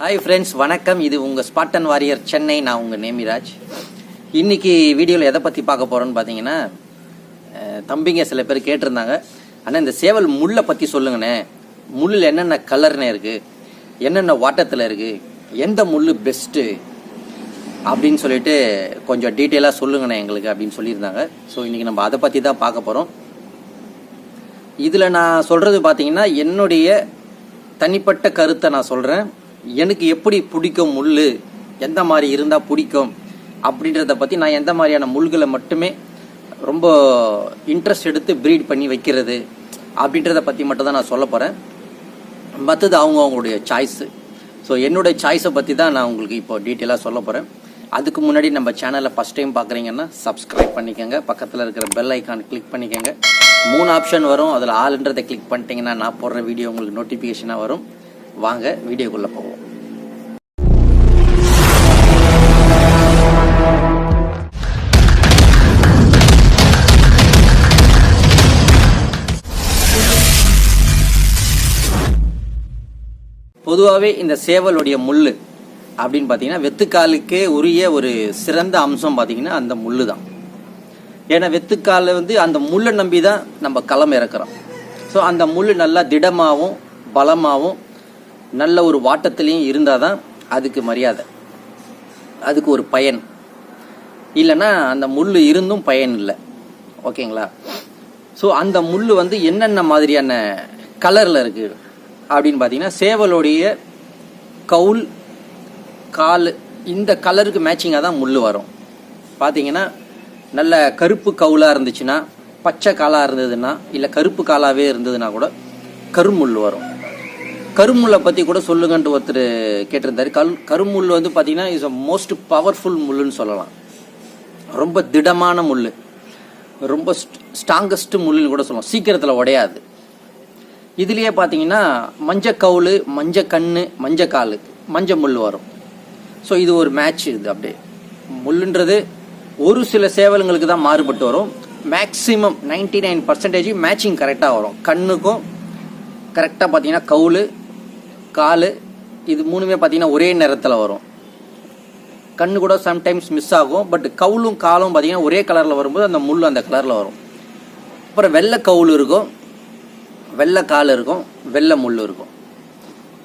Hi friends வணக்கம். இது உங்கள் ஸ்பாட்டன் வாரியர் சென்னை. நான் உங்கள் நேமிராஜ். இன்றைக்கி வீடியோவில் எதை பற்றி பார்க்க போகிறோன்னு பார்த்தீங்கன்னா தம்பிங்க சில பேர் கேட்டிருந்தாங்க. ஆனால் இந்த சேவல் முள்ளை பற்றி சொல்லுங்கண்ணே. முள்ளில் என்னென்ன கலர்னே இருக்குது என்னென்ன வாட்டத்தில் இருக்குது எந்த முள் பெஸ்ட்டு அப்படின்னு சொல்லிட்டு கொஞ்சம் டீட்டெயிலாக சொல்லுங்கண்ணே எங்களுக்கு அப்படின்னு சொல்லியிருந்தாங்க. ஸோ இன்றைக்கி நம்ம அதை பற்றி தான் பார்க்க போகிறோம் இதில் நான் சொல்கிறது பார்த்தீங்கன்னா என்னுடைய தனிப்பட்ட கருத்தை நான் சொல்கிறேன் எனக்கு எப்படி பிடிக்கும் முள் எந்த மாதிரி இருந்தால் பிடிக்கும்? அப்படின்றத பற்றி நான் எந்த மாதிரியான முள்களை மட்டுமே ரொம்ப இன்ட்ரெஸ்ட் எடுத்து ப்ரீட் பண்ணி வைக்கிறது அப்படின்றத பற்றி மட்டும் தான் நான் சொல்ல போகிறேன் மற்றது அவங்க அவங்களுடைய சாய்ஸு ஸோ என்னுடைய சாய்ஸை பற்றி தான் நான் உங்களுக்கு இப்போ டீட்டெயிலாக சொல்ல போகிறேன் அதுக்கு முன்னாடி நம்ம சேனலை ஃபஸ்ட் டைம் பார்க்குறீங்கன்னா சப்ஸ்கிரைப் பண்ணிக்கோங்க. பக்கத்தில் இருக்கிற பெல் ஐக்கான் கிளிக் பண்ணிக்கோங்க. மூணு ஆப்ஷன் வரும். அதில் ஆளுன்றதை கிளிக் பண்ணிட்டீங்கன்னா நான் போடுற வீடியோ உங்களுக்கு நோட்டிஃபிகேஷனாக வரும். வாங்க வீடியோக்குள்ளே போவோம். பொதுவாகவே இந்த சேவலுடைய முள் அப்படின்னு பார்த்தீங்கன்னா வெத்துக்காலுக்கே உரிய ஒரு சிறந்த அம்சம் பார்த்தீங்கன்னா அந்த முள்ளு தான் ஏன்னா வெத்துக்கால வந்து அந்த முள்ளை நம்பி தான் நம்ம களம் இறக்குறோம். ஸோ அந்த முள் நல்லா திடமாகவும் பலமாகவும் நல்ல ஒரு வாட்டத்துலேயும் இருந்தால் தான் அதுக்கு மரியாதை. அதுக்கு ஒரு பயன். இல்லைன்னா அந்த முள் இருந்தும் பயன் இல்லை. ஓகேங்களா? ஸோ அந்த முள் வந்து என்னென்ன மாதிரியான கலரில் இருக்குது அப்படின்னு பார்த்தீங்கன்னா சேவலுடைய கவுல் கால் இந்த கலருக்கு மேட்சிங்காக தான் முள் வரும். பார்த்தீங்கன்னா நல்ல கருப்பு கவுலாக இருந்துச்சுன்னா பச்சை காலாக இருந்ததுன்னா இல்லை கருப்பு காலாகவே இருந்ததுன்னா கூட கருமுள் வரும். கருமுல்லை பற்றி கூட சொல்லுங்கன்ட்டு ஒருத்தர் கேட்டிருந்தாரு. கல் கருமுள் வந்து பார்த்தீங்கன்னா இஸ் அ மோஸ்ட் பவர்ஃபுல் முள்ளுன்னு சொல்லலாம். ரொம்ப திடமான முள் ரொம்ப ஸ்ட்ராங்கஸ்ட் முள்ளுன்னு கூட சொல்லலாம். சீக்கிரத்தில் உடையாது. இதுலேயே பார்த்தீங்கன்னா மஞ்ச கவுள் மஞ்ச கண்ணு மஞ்ச கால் மஞ்ச முள் வரும். ஸோ இது ஒரு மேட்ச் இது அப்படியே. முள்ளுன்றது ஒரு சில சேவல்களுக்கு தான் மாறுபட்டு வரும். Maximum ninety nine percentage matching கரெக்டாக வரும். கண்ணுக்கும் கரெக்டாக பார்த்தீங்கன்னா கவுள் கால் இது மூணுமே பார்த்தீங்கன்னா ஒரே நிறத்தில் வரும். கண்ணு கூட சம்டைம்ஸ் மிஸ் ஆகும் பட் கவுளும் காலும் பார்த்தீங்கன்னா ஒரே கலரில் வரும்போது அந்த முள் அந்த கலரில் வரும். அப்புறம் வெள்ளை கவுள் இருக்கும் வெள்ளை கால் இருக்கும் வெள்ளை முள் இருக்கும்.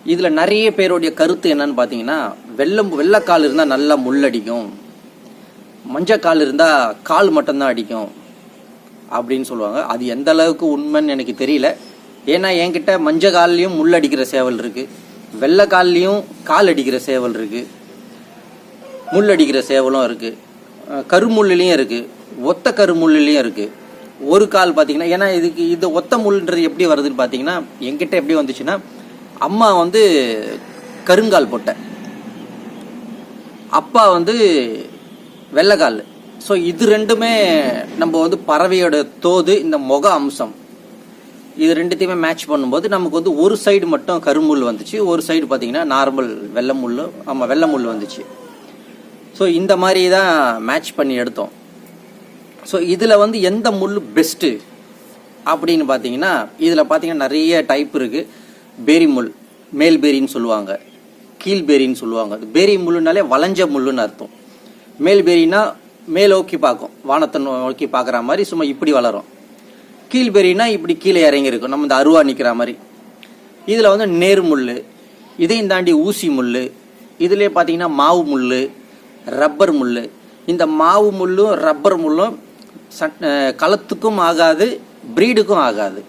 இதில் நிறைய பேருடைய கருத்து என்னன்னு பார்த்தீங்கன்னா வெள்ளை வெள்ளைக்கால் இருந்தால் நல்லா முள் அடிக்கும். மஞ்சக்கால் இருந்தால் கால் மட்டும்தான் அடிக்கும். அப்படின்னு சொல்லுவாங்க. அது எந்த அளவுக்கு உண்மைன்னு எனக்கு தெரியல. ஏன்னா என்கிட்ட மஞ்ச கால்லையும் முள் அடிக்கிற சேவல் இருக்கு. வெள்ளை கால்லையும் கால் அடிக்கிற சேவல் இருக்கு. முள் அடிக்கிற சேவலும் இருக்கு. கருமுள்ளிலையும் இருக்குது இருக்கு. ஒத்த கருமுள்ளிலையும் இருக்கு. ஒரு கால் பார்த்தீங்கன்னா ஏன்னா இதுக்கு இது ஒத்த முள்ன்றது எப்படி வருதுன்னு பார்த்தீங்கன்னா என்கிட்ட எப்படி வந்துச்சுன்னா அம்மா வந்து கருங்கால் போட்ட. அப்பா வந்து வெள்ளைக்கால். ஸோ இது ரெண்டுமே நம்ம வந்து பறவையோட தோது இந்த முக அம்சம். இது ரெண்டுத்தையுமே மேட்ச் பண்ணும்போது நமக்கு வந்து ஒரு சைடு மட்டும் கருமுள் வந்துச்சு. ஒரு சைடு பார்த்தீங்கன்னா நார்மல் வெள்ளை முள் ஆமாம் வெள்ளை முள் வந்துச்சு. ஸோ இந்த மாதிரி தான் மேட்ச் பண்ணி எடுத்தோம். ஸோ இதில் வந்து எந்த முள் பெஸ்ட்டு அப்படின்னு பார்த்தீங்கன்னா இதில் பார்த்தீங்கன்னா நிறைய டைப் இருக்குது பேரி முள் மேல் பேரின்னு சொல்லுவாங்க. கீழ்பேரின்னு சொல்லுவாங்க. பேரி முள்ளுனாலே வளைஞ்ச முள்ளுன்னு அர்த்தம். மேல் பேரின்னா மேலோக்கி பார்க்கும். வானத்தை நோக்கி பார்க்குற மாதிரி சும்மா இப்படி வளரும். கீழ்பெறினா இப்படி கீழே இறங்கி இருக்கும் நம்ம இந்த அருவா நிற்கிற மாதிரி. இதில் வந்து நேர் முள் இதையும் தாண்டி ஊசி முள் இதுலேயே பார்த்தீங்கன்னா மாவு முள் ரப்பர் முள் இந்த மாவு முள்ளும் ரப்பர் முள்ளும் சட் களத்துக்கும் ஆகாது ப்ரீடுக்கும் ஆகாது.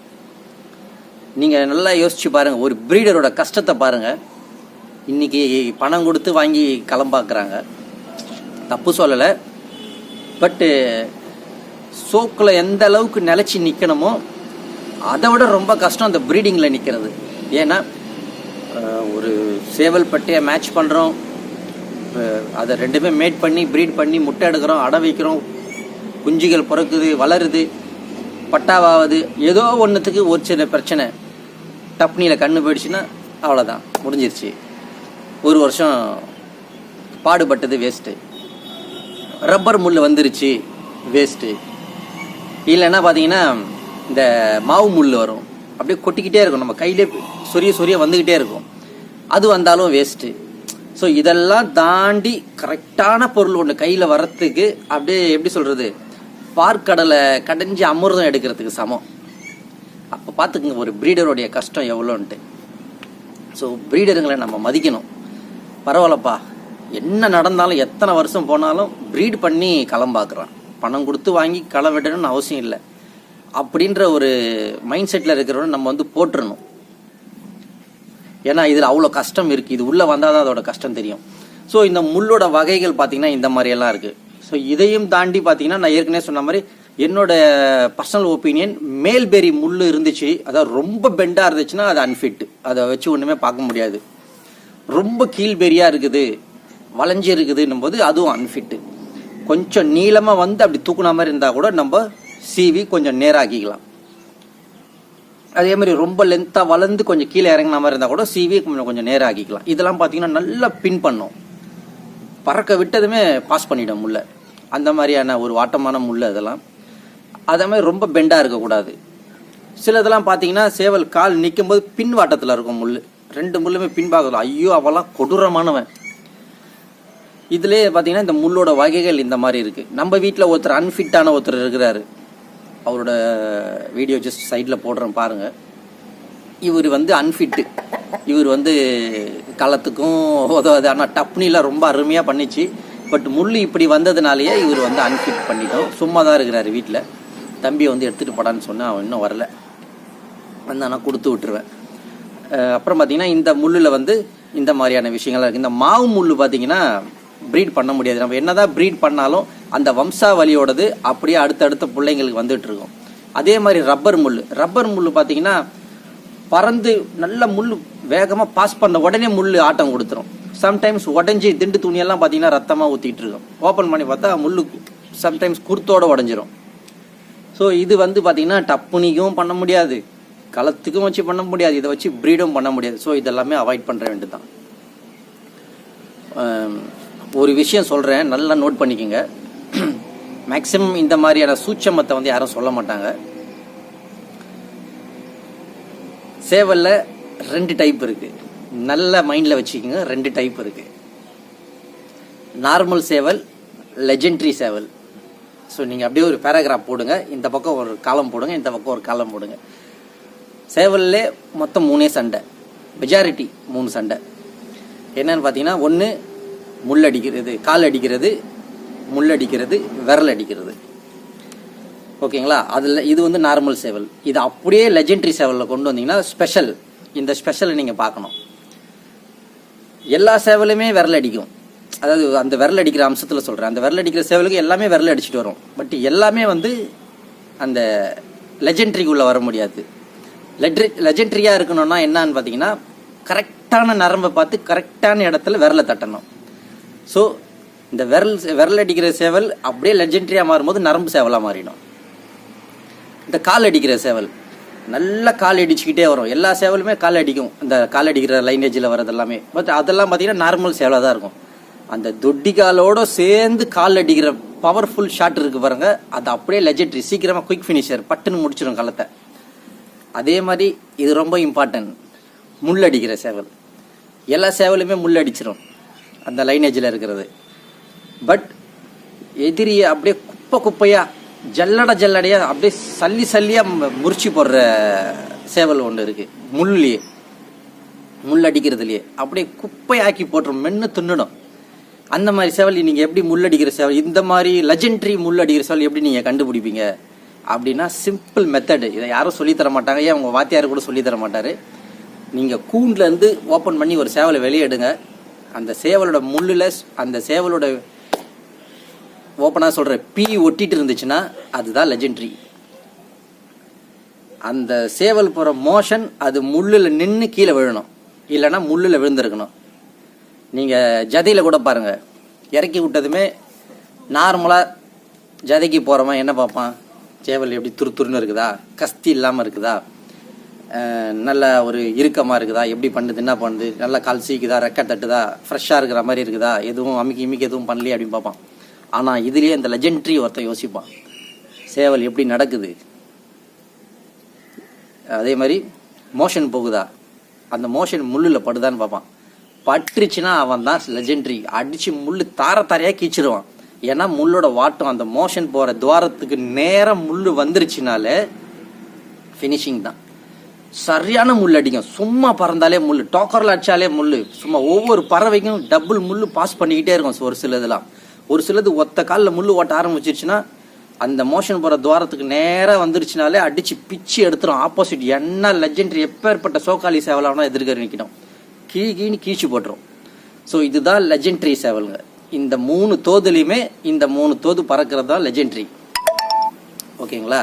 நீங்கள் நல்லா யோசிச்சு பாருங்கள் ஒரு ப்ரீடரோட கஷ்டத்தை பாருங்கள் இன்றைக்கி பணம் கொடுத்து வாங்கி களம்பாக்குறாங்க. தப்பு சொல்லலை. பட்டு சோக்கில் எந்த அளவுக்கு நிலச்சி நிற்கணுமோ அதை விட ரொம்ப கஷ்டம் அந்த ப்ரீடிங்கில் நிற்கிறது ஏன்னா ஒரு சேவல் பட்டையை மேட்ச் பண்ணுறோம் அதை ரெண்டுமே மேட் பண்ணி ப்ரீட் பண்ணி முட்டை எடுக்கிறோம் அடை வைக்கிறோம். குஞ்சுகள் பிறக்குது வளருது பட்டாவாகுது. ஏதோ ஒன்றுத்துக்கு ஒரு சின்ன பிரச்சனை. டப்னியில் கண்ணு போயிடுச்சுன்னா அவ்வளோதான் முடிஞ்சிருச்சு. ஒரு வருஷம் பாடுபட்டது வேஸ்ட்டு ரப்பர் முள் வந்துருச்சு வேஸ்ட்டு இல்லைன்னா பார்த்தீங்கன்னா இந்த மாவு முள் வரும். அப்படியே கொட்டிக்கிட்டே இருக்கும். நம்ம கையிலே சொரிய சொரிய வந்துக்கிட்டே இருக்கும். அது வந்தாலும் வேஸ்ட்டு ஸோ இதெல்லாம் தாண்டி கரெக்டான பொருள் ஒன்று கையில் வர்றதுக்கு அப்படியே எப்படி சொல்கிறது பார்க்கடலை கடைஞ்சி அமிர்தம் எடுக்கிறதுக்கு சமம். அப்போ பார்த்துக்குங்க ஒரு ப்ரீடருடைய கஷ்டம் எவ்வளோன்ட்டு. ஸோ ப்ரீடருங்களை நம்ம மதிக்கணும். பரவாயில்லப்பா. என்ன நடந்தாலும் எத்தனை வருஷம் போனாலும் ப்ரீட் பண்ணி களம் பார்க்குறான் பணம் கொடுத்து வாங்கி களை வெட்டணும்னு அவசியம் இல்லை. அப்படின்ற ஒரு மைண்ட் செட்டில் இருக்கிறவன நம்ம வந்து போட்டுடணும் ஏன்னா இதில் அவ்வளோ கஷ்டம் இருக்குது இது உள்ளே வந்தால் தான் அதோட கஷ்டம் தெரியும். ஸோ இந்த முள்ளோட வகைகள் பார்த்தீங்கன்னா இந்த மாதிரியெல்லாம் இருக்குது ஸோ இதையும் தாண்டி பார்த்தீங்கன்னா நான் ஏற்கனவே சொன்ன மாதிரி என்னோட பர்சனல் ஒப்பீனியன் மேல்பெரி முள் இருந்துச்சு. அதாவது ரொம்ப பெண்டாக இருந்துச்சுன்னா அது அன்ஃபிட் அதை வச்சு ஒன்றுமே பார்க்க முடியாது. ரொம்ப கீழ்பெரியாக இருக்குது. வளைஞ்சி இருக்குதுன்னும் போது அதுவும் அன்ஃபிட்டு கொஞ்சம் நீளமாக வந்து அப்படி தூக்குன மாதிரி இருந்தால் கூட நம்ம சீவி கொஞ்சம் நேராகிக்கலாம் அதே மாதிரி ரொம்ப லென்த்தாக வளர்ந்து கொஞ்சம் கீழே இறங்கின மாதிரி இருந்தால் கூட சீவி கொஞ்சம் கொஞ்சம் நேரம் ஆக்கிக்கலாம் இதெல்லாம் பார்த்தீங்கன்னா நல்லா பின் பண்ணும். பறக்க விட்டதுமே பாஸ் பண்ணிவிடும் முள்ள. அந்த மாதிரியான ஒரு வாட்டமான முள் அதெல்லாம். அதே மாதிரி ரொம்ப பெண்டாக இருக்கக்கூடாது. சிலதெல்லாம் பார்த்தீங்கன்னா சேவல் கால் நிற்கும் போது பின் வாட்டத்தில் இருக்கும் முள் ரெண்டு முள்ளுமே பின்பாகலாம் ஐயோ அவெல்லாம் கொடூரமானவன். இதுலேயே பார்த்தீங்கன்னா இந்த முள்ளோட வகைகள் இந்த மாதிரி இருக்குது நம்ம வீட்டில் ஒருத்தர் அன்ஃபிட்டான ஒருத்தர் இருக்கிறாரு. அவரோட வீடியோ ஜஸ்ட் சைடில் போடுறேன் பாருங்கள் இவர் வந்து அன்ஃபிட்டு இவர் வந்து களத்துக்கும் உதவாது. ஆனால் டப்னிலாம் ரொம்ப அருமையாக பண்ணிச்சு. பட் முள் இப்படி வந்ததுனாலேயே இவர் வந்து அன்ஃபிட் பண்ணிட்டோம். சும்மா தான் இருக்கிறாரு வீட்டில் தம்பியை வந்து எடுத்துகிட்டு போடான்னு சொன்னால் அவன் இன்னும் வரல. ஆனால் கொடுத்து விட்டுருவேன். அப்புறம் பார்த்தீங்கன்னா இந்த முள்ளில் வந்து இந்த மாதிரியான விஷயங்கள்லாம் இருக்குது இந்த மாவு முள் பார்த்தீங்கன்னா ப்ரீட் பண்ண முடியாது. நம்ம என்னதான் ப்ரீட் பண்ணாலும் அந்த வம்சாவளியோடது அப்படியே அடுத்தடுத்த பிள்ளைங்களுக்கு வந்துட்டு இருக்கும். அதே மாதிரி ரப்பர் முள் ரப்பர் முள் பார்த்தீங்கன்னா பறந்து நல்ல முள் வேகமாக பாஸ் பண்ண உடனே முள் ஆட்டம் கொடுத்துரும். சம்டைம்ஸ் உடஞ்சி திண்டு துணியெல்லாம் பார்த்தீங்கன்னா ரத்தமாக ஊற்றிட்டு இருக்கும். ஓப்பன் பண்ணி பார்த்தா முள் சம்டைம்ஸ் குர்த்தோடு உடஞ்சிரும். ஸோ இது வந்து பார்த்தீங்கன்னா டப்புனிக்கும் பண்ண முடியாது. களத்துக்கும் வச்சு பண்ண முடியாது. இதை வச்சு ப்ரீடும் பண்ண முடியாது. ஸோ இதெல்லாமே அவாய்ட் பண்ணுற வேண்டியதுதான். தான் ஒரு விஷயம் சொல்கிறேன் நல்லா நோட் பண்ணிக்கோங்க. மேக்சிமம் இந்த மாதிரியான சூட்சமத்தை வந்து யாரும் சொல்ல மாட்டாங்க. சேவலில் ரெண்டு டைப் இருக்கு. நல்ல மைண்டில் வச்சுக்கோங்க ரெண்டு டைப் இருக்கு. நார்மல் சேவல் லெஜெண்ட்ரி சேவல். ஸோ நீங்கள் அப்படியே ஒரு பேராகிராஃப் போடுங்க. இந்த பக்கம் ஒரு காலம் போடுங்க இந்த பக்கம் ஒரு காலம் போடுங்க. சேவல்லே மொத்தம் மூணே சண்டை. மெஜாரிட்டி மூணு சண்டை. என்னன்னு பார்த்தீங்கன்னா ஒன்று முள் அடிக்கிறது கால் அடிக்கிறது முள் அடிக்கிறது விரல் அடிக்கிறது ஓகேங்களா? அதில் இது வந்து நார்மல் சேவல். இது அப்படியே லெஜெண்ட்ரி சேவலில் கொண்டு வந்தீங்கன்னா ஸ்பெஷல் இந்த ஸ்பெஷலை நீங்கள் பார்க்கணும். எல்லா சேவலுமே விரல் அடிக்கும் அதாவது அந்த விரல் அடிக்கிற அம்சத்தில் சொல்கிறேன் அந்த விரல் அடிக்கிற சேவலுக்கு எல்லாமே விரல் அடிச்சிட்டு வரும். பட் எல்லாமே வந்து அந்த லெஜெண்ட்ரிக்குள்ளே வர முடியாது. லெட்ரி லெஜெண்ட்ரியாக இருக்கணும்னா என்னன்னு பார்த்தீங்கன்னா கரெக்டான நரம்பை பார்த்து கரெக்டான இடத்துல விரலை தட்டணும். ஸோ இந்த விரல் விரல் அடிக்கிற சேவல் அப்படியே லெஜெண்ட்ரியாக மாறும்போது நரம்பு சேவலாக மாறிடும். இந்த கால் அடிக்கிற சேவல் நல்லா கால் அடிச்சுக்கிட்டே வரும். எல்லா சேவலுமே கால் அடிக்கும். இந்த கால் அடிக்கிற லைனேஜில் வர்றது எல்லாமே. பட் அதெல்லாம் பார்த்தீங்கன்னா நார்மல் சேவலாக தான் இருக்கும். அந்த தொட்டி காலோட சேர்ந்து கால் அடிக்கிற பவர்ஃபுல் ஷாட் இருக்கு பாருங்க. அது அப்படியே லெஜெண்ட்ரி சீக்கிரமாக குயிக் ஃபினிஷர் பட்டுன்னு முடிச்சிடும் களத்தை அதே மாதிரி இது ரொம்ப இம்பார்ட்டன்ட் முள் அடிக்கிற சேவல். எல்லா சேவலுமே முள் அடிச்சிடும் அந்த லைனேஜில் இருக்கிறது. பட் எதிரியை அப்படியே குப்பை குப்பையாக ஜல்லட ஜல்லடையாக அப்படியே சல்லி சல்லியாக முறிச்சு போடுற சேவல் ஒன்று இருக்குது முள்ளியே முள் அடிக்கிறதுலயே. அப்படியே குப்பையாக்கி போட்டுரும். மென்னு தின்னுடும். அந்த மாதிரி சேவல் நீங்கள் எப்படி முள் அடிக்கிற சேவல்? இந்த மாதிரி லெஜெண்ட்ரி முள் அடிக்கிற சேவல் எப்படி நீங்கள் கண்டுபிடிப்பீங்க? அப்படின்னா சிம்பிள் மெத்தடு இதை யாரும் சொல்லித் தர மாட்டாங்க. ஏன்? உங்கள் வாத்தியார் கூட சொல்லித் தர நீங்கள் நீங்க கூண்டுல இருந்து ஓப்பன் பண்ணி ஒரு சேவலை வெளியே எடுங்க. அந்த சேவலோட முள்ளில் அந்த சேவலோட ஓப்பனாக சொல்கிற பீ ஒட்டிட்டு இருந்துச்சுன்னா அதுதான் லெஜெண்ட்ரி அந்த சேவல் போகிற மோஷன் அது முள்ளில் நின்று கீழே விழணும். இல்லைன்னா முள்ளில் விழுந்திருக்கணும். நீங்கள் ஜதையில் கூட பாருங்க. இறக்கி விட்டதுமே நார்மலாக ஜதைக்கு போகிறவன் என்ன பார்ப்பான்? சேவல் எப்படி துரு துருன்னு இருக்குதா? கஸ்தி இல்லாமல் இருக்குதா? நல்ல ஒரு இறுக்கமாக இருக்குதா? எப்படி பண்ணுது? என்ன பண்ணுது? நல்லா கால் சீக்குதா ரெக்கை தட்டுதா? ஃப்ரெஷ்ஷாக இருக்கிற மாதிரி இருக்குதா? எதுவும் அமுக்கி இமிக்கி எதுவும் பண்ணலையே? அப்படின்னு பார்ப்பான். ஆனால் இதுலேயே இந்த லெஜெண்ட்ரி ஒருத்தன் யோசிப்பான். சேவல் எப்படி நடக்குது? அதே மாதிரி மோஷன் போகுதா? அந்த மோஷன் முள்ளில் படுதான்னு பார்ப்பான். பட்டுருச்சுன்னா அவன் தான் லெஜெண்ட்ரி அடித்து முள் தார தாரையாக கீச்சிடுவான் ஏன்னா முள்ளோட வாட்டம் அந்த மோஷன் போகிற துவாரத்துக்கு நேரம் முள் வந்துருச்சுனால ஃபினிஷிங் தான். சரியான முள் அடிக்கும் சும்மா பறந்தாலே முள் டோக்கரில் அடிச்சாலே முள் சும்மா ஒவ்வொரு பறவைக்கும் டபுள் முள் பாஸ் பண்ணிக்கிட்டே இருக்கும் ஒரு சிலதுலாம் ஒரு சிலது ஒத்த காலில் முள் ஓட்ட ஆரம்பிச்சிருச்சுன்னா அந்த மோஷன் போகிற துவாரத்துக்கு நேராக வந்துருச்சுனாலே அடிச்சு பிச்சு எடுத்துரும். ஆப்போசிட் என்ன லெஜெண்டரி எப்பேற்பட்ட சோகாலி சேவலானா எதிர்க்க நிற்கணும் கீ கீன்னு கீச்சு போட்டுரும். ஸோ இதுதான் லெஜெண்டரி சேவலுங்க. இந்த மூணு தோதுலையுமே இந்த மூணு தோது பறக்கிறது தான் லெஜெண்டரி ஓகேங்களா?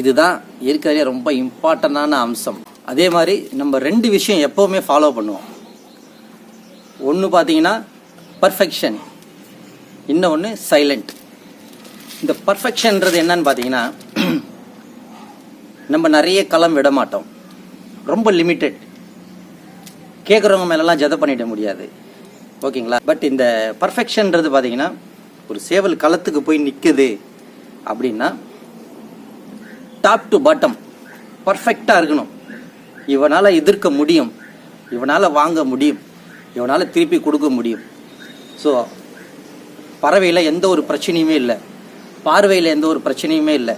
இதுதான் இருக்கிறதுலே ரொம்ப இம்பார்ட்டண்டான அம்சம். அதே மாதிரி நம்ம ரெண்டு விஷயம் எப்போவுமே ஃபாலோ பண்ணுவோம். ஒன்று பார்த்தீங்கன்னா பர்ஃபெக்ஷன் இன்னொன்று சைலண்ட் இந்த பர்ஃபெக்ஷன்ன்றது என்னன்னு பார்த்தீங்கன்னா நம்ம நிறைய களம் விட மாட்டோம். ரொம்ப லிமிட்டெட் கேட்குறவங்க மேலெல்லாம் ஜதை பண்ணிட முடியாது. ஓகேங்களா? பட் இந்த பர்ஃபெக்ஷன்ன்றது பார்த்தீங்கன்னா ஒரு சேவல் களத்துக்கு போய் நிற்குது அப்படின்னா டாப் டு பாட்டம் பர்ஃபெக்டாக இருக்கணும். இவனால் எதிர்க்க முடியும். இவனால் வாங்க முடியும். இவனால் திருப்பி கொடுக்க முடியும். ஸோ பறவையில் எந்த ஒரு பிரச்சனையுமே இல்லை. பார்வையில் எந்த ஒரு பிரச்சனையுமே இல்லை.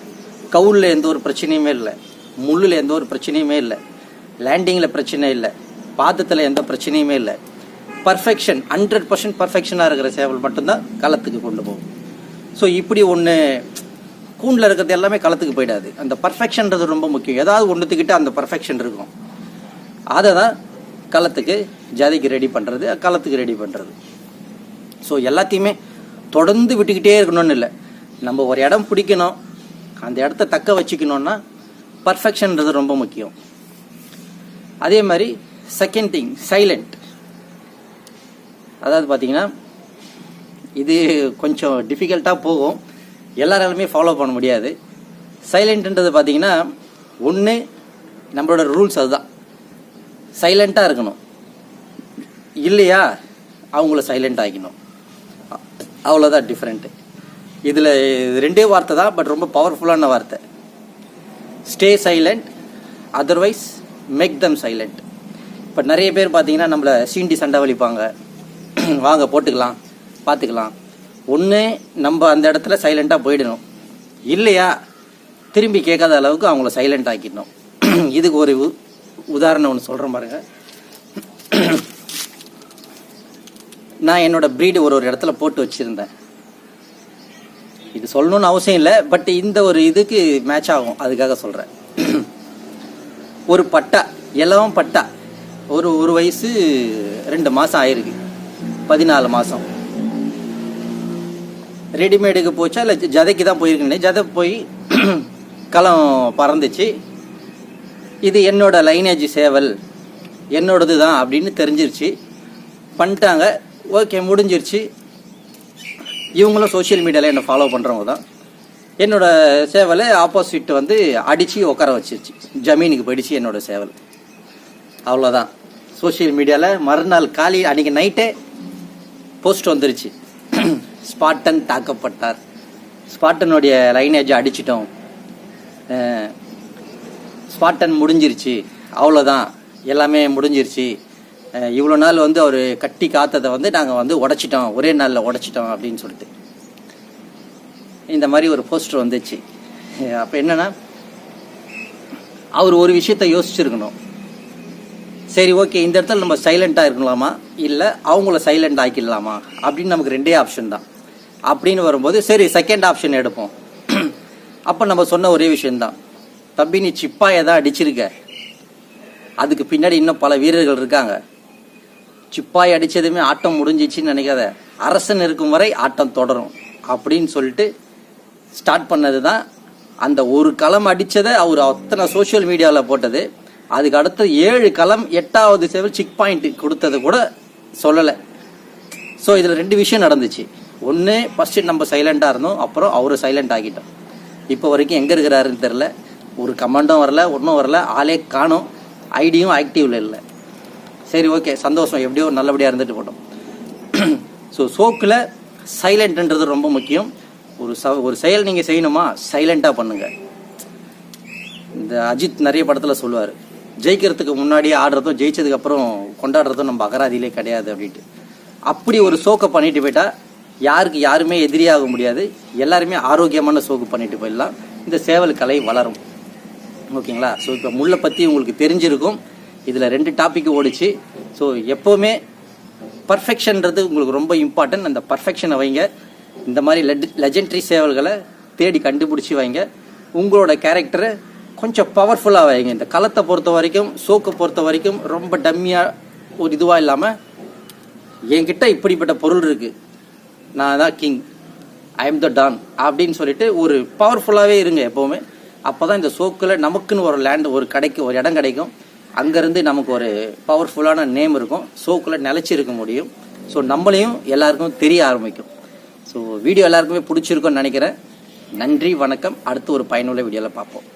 கவுலில் எந்த ஒரு பிரச்சனையுமே இல்லை. முள்ளில் எந்த ஒரு பிரச்சனையுமே இல்லை. லேண்டிங்கில் பிரச்சனை இல்லை. பாதத்தில் எந்த பிரச்சனையுமே இல்லை. பர்ஃபெக்ஷன் ஹண்ட்ரட் பர்சன்ட் பர்ஃபெக்ஷனாக இருக்கிற சேவல் மட்டும்தான் களத்துக்கு கொண்டு போகும். ஸோ இப்படி ஒன்று கூண்டில் இருக்கிறது எல்லாமே களத்துக்கு போயிடாது. அந்த பர்ஃபெக்ஷன்றது ரொம்ப முக்கியம். ஏதாவது ஒன்றுத்துக்கிட்ட அந்த பர்ஃபெக்ஷன் இருக்கும். அதை தான் களத்துக்கு ஜாதிக்கு ரெடி பண்ணுறது களத்துக்கு ரெடி பண்ணுறது ஸோ எல்லாத்தையுமே தொடர்ந்து விட்டுக்கிட்டே இருக்கணும்னு இல்லை. நம்ம ஒரு இடம் பிடிக்கணும். அந்த இடத்த தக்க வச்சுக்கணும்னா பர்ஃபெக்ஷன்றது ரொம்ப முக்கியம். அதே மாதிரி செகண்ட் திங் சைலண்ட் அதாவது பார்த்தீங்கன்னா இது கொஞ்சம் டிஃபிகல்ட்டாக போகும். எல்லாராலுமே ஃபாலோ பண்ண முடியாது. சைலண்ட்டுன்றது பார்த்தீங்கன்னா ஒன்று நம்மளோட ரூல்ஸ் அதுதான். சைலண்ட்டாக இருக்கணும். இல்லையா? அவங்கள சைலண்ட் ஆகிக்கணும் அவ்வளோதான் டிஃப்ரெண்ட்டு இதில் ரெண்டே வார்த்தை தான் பட் ரொம்ப பவர்ஃபுல்லான வார்த்தை. Stay silent otherwise make them silent இப்போ நிறைய பேர் பார்த்தீங்கன்னா நம்மளை சீண்டி சண்டை வலிப்பாங்க. வாங்க போட்டுக்கலாம் பார்த்துக்கலாம் ஒன்று நம்ம அந்த இடத்துல சைலண்ட்டாக போயிடணும். இல்லையா? திரும்பி கேட்காத அளவுக்கு அவங்கள சைலண்ட் ஆக்கிடணும். இதுக்கு ஒரு உ- உதாரணம் ஒன்று சொல்கிறேன் பாருங்க. நான் என்னோடய ப்ரீடு ஒரு ஒரு இடத்துல போட்டு வச்சுருந்தேன். இது சொல்லணும்னு அவசியம் இல்லை பட் இந்த ஒரு இதுக்கு மேட்ச் ஆகும். அதுக்காக சொல்கிறேன் ஒரு பட்டா இளவம் பட்டா. ஒரு ஒரு வயசு ரெண்டு மாதம் ஆயிருக்கு. பதினாலு மாதம் ரெடிமேடுக்கு போச்சா இல்லை ஜதைக்கு தான் போயிருக்கேன் ஜதை போய் களம் பறந்துச்சு. இது என்னோட லைனேஜ் சேவல் என்னோடது தான் அப்படின்னு தெரிஞ்சிருச்சு. பண்ணிட்டாங்க. ஓகே முடிஞ்சிருச்சு. இவங்களும் சோஷியல் மீடியாவில் என்னை ஃபாலோ பண்ணுறவங்க தான். என்னோட சேவலை ஆப்போசிட் வந்து அடித்து உட்கார வச்சிருச்சு. ஜமீனுக்கு படித்து என்னோட சேவல். அவ்வளோதான் சோஷியல் மீடியாவில் மறுநாள் காலி அன்றைக்கி நைட்டே போஸ்ட் வந்துருச்சு. ஸ்பாட்டன் தாக்கப்பட்டார். ஸ்பாட்டனுடைய லைனேஜ் அடிச்சிட்டோம். ஸ்பாட்டன் முடிஞ்சிருச்சு. அவ்வளோதான் எல்லாமே முடிஞ்சிருச்சு. இவ்வளோ நாள் வந்து அவர் கட்டி காத்ததை வந்து நாங்கள் வந்து உடைச்சிட்டோம். ஒரே நாளில் உடைச்சிட்டோம் அப்படின்னு சொல்லிட்டு. இந்த மாதிரி ஒரு போஸ்டர் வந்துச்சு. அப்போ என்னன்னா அவர் ஒரு விஷயத்த யோசிச்சிருக்கணும். சரி ஓகே இந்த இடத்துல நம்ம சைலண்ட்டாக இருக்கலாமா? இல்லை அவங்கள சைலண்ட் ஆக்கிடலாமா? அப்படின்னு நமக்கு ரெண்டே ஆப்ஷன் தான். அப்படின்னு வரும்போது சரி செகண்ட் ஆப்ஷன் எடுப்போம். அப்போ நம்ம சொன்ன ஒரே விஷயம்தான். தம்பி நீ சிப்பாயை தான் அடிச்சிருக்க? அதுக்கு பின்னாடி இன்னும் பல வீரர்கள் இருக்காங்க. சிப்பாய் அடித்ததுமே ஆட்டம் முடிஞ்சிச்சுன்னு நினைக்காத. அரசன் இருக்கும் வரை ஆட்டம் தொடரும் அப்படின்னு சொல்லிட்டு ஸ்டார்ட் பண்ணது தான் அந்த ஒரு களம் அடித்ததை அவர் அத்தனை சோஷியல் மீடியாவில் போட்டது. அதுக்கு அடுத்த ஏழு களம் எட்டாவது செவல் சிக் பாயிண்ட் கொடுத்தது கூட சொல்லலை. ஸோ இதில் ரெண்டு விஷயம் நடந்துச்சு. ஒன்று ஃபஸ்ட்டு நம்ம சைலண்ட்டாக இருந்தோம். அப்புறம் அவர் சைலண்ட் ஆகிட்டோம் இப்போ வரைக்கும் எங்கே இருக்கிறாருன்னு தெரில ஒரு கமாண்டும் வரல ஒன்றும் வரல. ஆளே காணும். ஐடியும் ஆக்டிவில் இல்லை. சரி ஓகே சந்தோஷம். எப்படியோ நல்லபடியாக இருந்துட்டு போட்டோம். ஸோ சோக்கில் சைலண்ட்ன்றது ரொம்ப முக்கியம். ஒரு ச ஒரு செயல் நீங்கள் செய்யணுமா? சைலண்ட்டாக பண்ணுங்கள் இந்த அஜித் நிறைய படத்தில் சொல்லுவார். ஜெயிக்கிறதுக்கு முன்னாடி ஆடுறதும் ஜெயிச்சதுக்கப்புறம் கொண்டாடுறதும் நம்ம அகராதியிலே கிடையாது அப்படின்ட்டு. அப்படி ஒரு சோக்கை பண்ணிட்டு போயிட்டா யாருக்கு யாருமே எதிரியாக முடியாது. எல்லாருமே ஆரோக்கியமான சோக்கு பண்ணிட்டு போயிடலாம். இந்த சேவல் கலை வளரும். ஓகேங்களா? ஸோ இப்போ முள்ளை பற்றி உங்களுக்கு தெரிஞ்சிருக்கும். இதில் ரெண்டு டாபிக் ஓடிச்சு. ஸோ எப்போவுமே பர்ஃபெக்ஷன்றது உங்களுக்கு ரொம்ப இம்பார்ட்டன்ட் அந்த பர்ஃபெக்ஷனை வைங்க. இந்த மாதிரி லெட் லெஜெண்ட்ரி சேவல்களை தேடி கண்டுபிடிச்சி வைங்க. உங்களோட கேரக்டரை கொஞ்சம் பவர்ஃபுல்லாக வைங்க. இந்த களத்தை பொறுத்த வரைக்கும் சோக்கை பொறுத்த வரைக்கும் ரொம்ப டம்மியாக ஒரு இதுவாக இல்லாமல் என்கிட்ட இப்படிப்பட்ட பொருள் இருக்குது நான் தான் king I am the don அப்படின்னு சொல்லிட்டு ஒரு பவர்ஃபுல்லாகவே இருங்க எப்போவுமே. அப்போ தான் இந்த சோக்கில் நமக்குன்னு ஒரு லேண்ட் ஒரு கடைக்கு ஒரு இடம் கிடைக்கும். அங்கேருந்து நமக்கு ஒரு பவர்ஃபுல்லான நேம் இருக்கும். சோக்கில் நிலச்சி இருக்க முடியும். ஸோ நம்மளையும் எல்லாருக்கும் தெரிய ஆரம்பிக்கும். ஸோ வீடியோ எல்லாருக்குமே பிடிச்சிருக்கும்னு நினைக்கிறேன். நன்றி வணக்கம். அடுத்து ஒரு பயனுள்ள வீடியோவில் பார்ப்போம்.